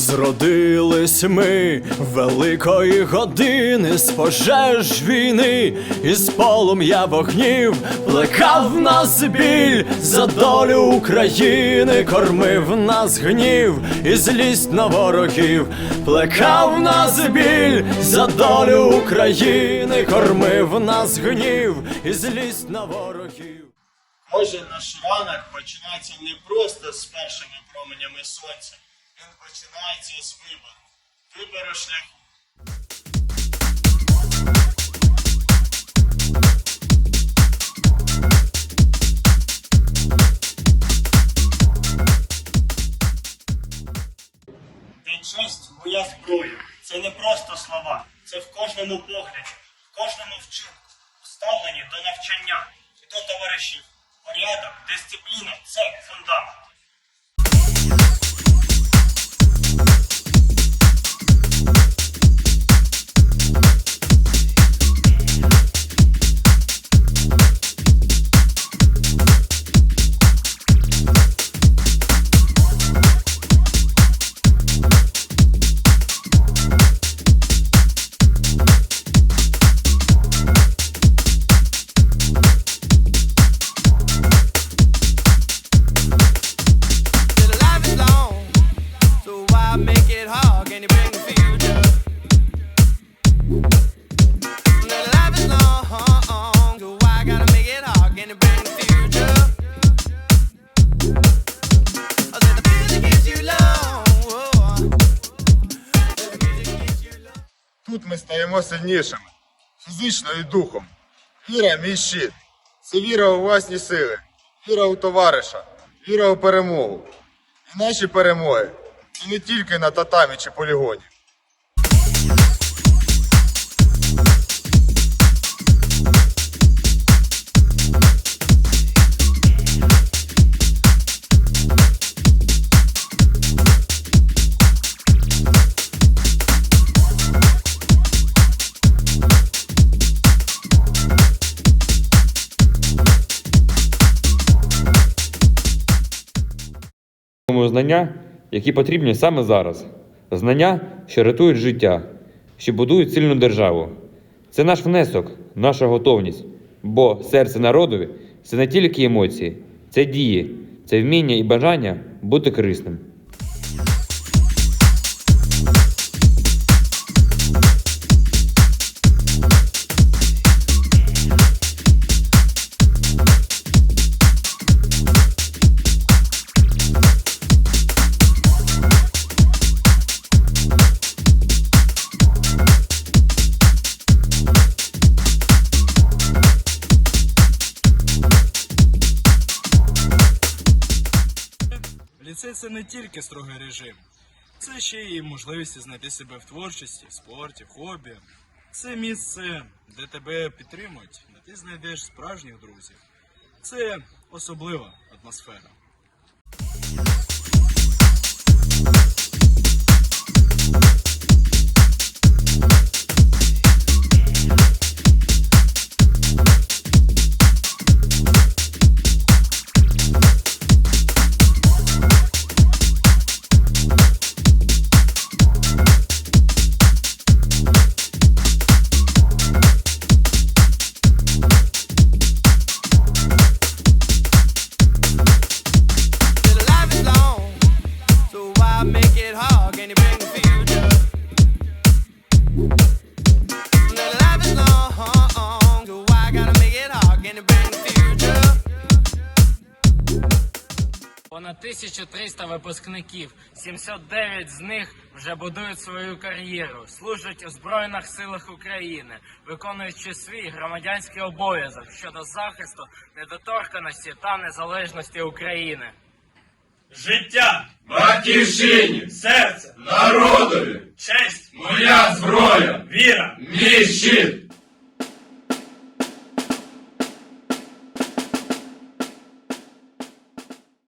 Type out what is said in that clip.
Зродились ми великої години з пожеж війни, із полум'я вогнів плекав нас біль за долю України, кормив нас гнів і злість на ворогів, плекав нас біль за долю України, кормив нас гнів і злість на ворогів. Кожен наш ранок починається не просто з першими променями сонця. Він починається з вибору. Вибору шляху. Та честь моя зброя. Це не просто слова. Це в кожному погляді, в кожному вчинку, ставленні до навчання і до товаришів. Порядок, дисципліна це фундамент. Тут ми стаємо сильнішими, фізично і духом. Віра мій щит. Це віра у власні сили, віра у товариша, віра у перемогу. І наші перемоги. І не тільки на татамі чи полігоні. Тому знання, які потрібні саме зараз. Знання, що рятують життя, що будують сильну державу. Це наш внесок, наша готовність. Бо серце народові це не тільки емоції, це дії, це вміння і бажання бути корисним. Ліцей це не тільки строгий режим, це ще й можливість знайти себе в творчості, в спорті, в хобі. Це місце, де тебе підтримують, де ти знайдеш справжніх друзів. Це особлива атмосфера. Понад 1300 випускників, 709 з них вже будують свою кар'єру, служать у Збройних силах України, виконуючи свій громадянський обов'язок щодо захисту недоторканості та незалежності України. Життя, Батьківщині, серце, народові, честь, моя зброя, віра. мій щит.